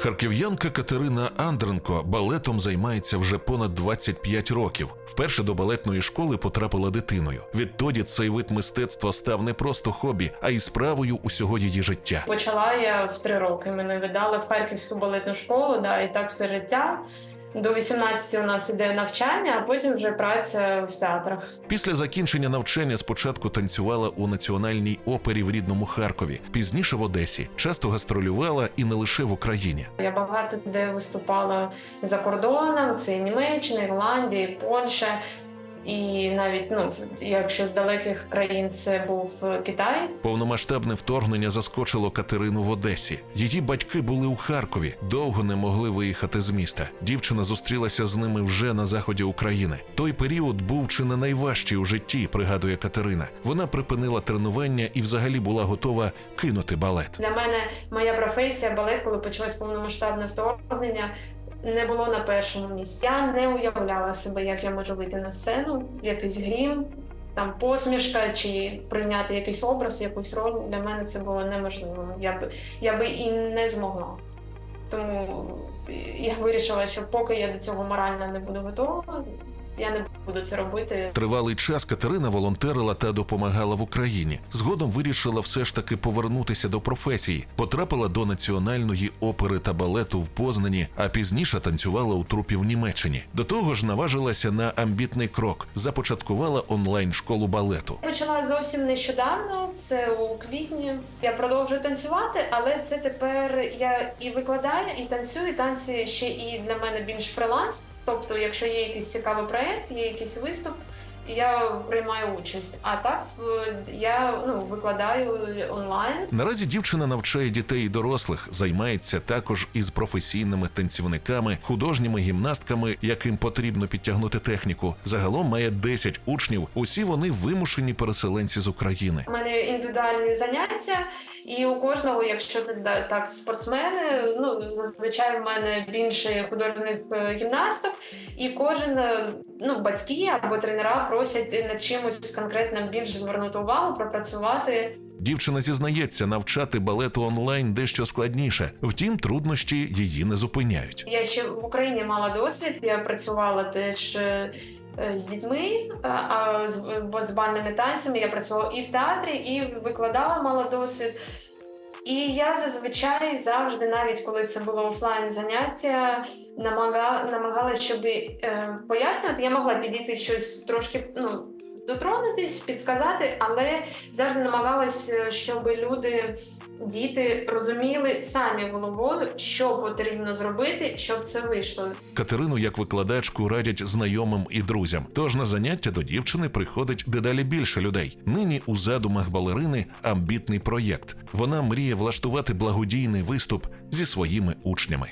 Харків'янка Катерина Андренко балетом займається вже понад 25 років. Вперше до балетної школи потрапила дитиною. Відтоді цей вид мистецтва став не просто хобі, а й справою усього її життя. Почала я в три роки. Мене віддали в Харківську балетну школу, да, і так все життя. До 18 у нас іде навчання, а потім вже праця в театрах. Після закінчення навчання спочатку танцювала у національній опері в рідному Харкові, пізніше в Одесі. Часто гастролювала і не лише в Україні. Я багато де виступала за кордоном. Це і Німеччина, Ірландія, і Польща. І навіть ну, якщо з далеких країн це був Китай, Повномасштабне вторгнення заскочило Катерину в Одесі. Її батьки були у Харкові, довго не могли виїхати з міста. Дівчина зустрілася з ними вже на заході України. Той період був чи не найважчий у житті, пригадує Катерина. Вона припинила тренування і взагалі була готова кинути балет. Для мене моя професія балет, коли почалось повномасштабне вторгнення, не було на першому місці. Я не уявляла себе, як я можу вийти на сцену, якийсь грім, там посмішка чи прийняти якийсь образ, якусь роль. Для мене це було неможливо. Я би я би і не змогла. Тому я вирішила, що поки я до цього морально не буду готова, я не буду це робити. Тривалий час Катерина волонтерила та допомагала в Україні. Згодом вирішила все ж таки повернутися до професії. Потрапила до національної опери та балету в Познані, а пізніше танцювала у трупі в Німеччині. До того ж, наважилася на амбітний крок. Започаткувала онлайн школу балету. Почала зовсім нещодавно, це у квітні. Я продовжую танцювати, але це тепер я і викладаю, і танцюю. І танці ще і для мене більш фриланс. Тобто, якщо є якийсь цікавий проєкт, є якийсь виступ, я приймаю участь. А так я ну, викладаю онлайн. Наразі дівчина навчає дітей і дорослих, займається також із професійними танцівниками, художніми гімнастками, яким потрібно підтягнути техніку. Загалом має 10 учнів. Усі вони вимушені переселенці з України. У мене індивідуальні заняття, і у кожного, якщо ти так спортсмени, ну зазвичай в мене більше художніх е, гімнасток, і кожен е, ну батьки або тренера просять над чимось конкретним більше звернути увагу, пропрацювати. Дівчина зізнається, навчати балету онлайн дещо складніше. Втім, труднощі її не зупиняють. Я ще в Україні мала досвід. Я працювала теж. е, е, З дітьми, а- а з, з бальними танцями я працювала і в театрі, і викладала мала досвід. І я зазвичай завжди, навіть коли це було офлайн заняття, намага, намагалася, щоб е, пояснювати, я могла підійти щось трошки ну, дотронутись, підсказати, але завжди намагалась, щоб люди, діти розуміли самі головою, що потрібно зробити, щоб це вийшло. Катерину як викладачку радять знайомим і друзям. Тож на заняття до дівчини приходить дедалі більше людей. Нині у задумах балерини амбітний проєкт. Вона мріє влаштувати благодійний виступ зі своїми учнями.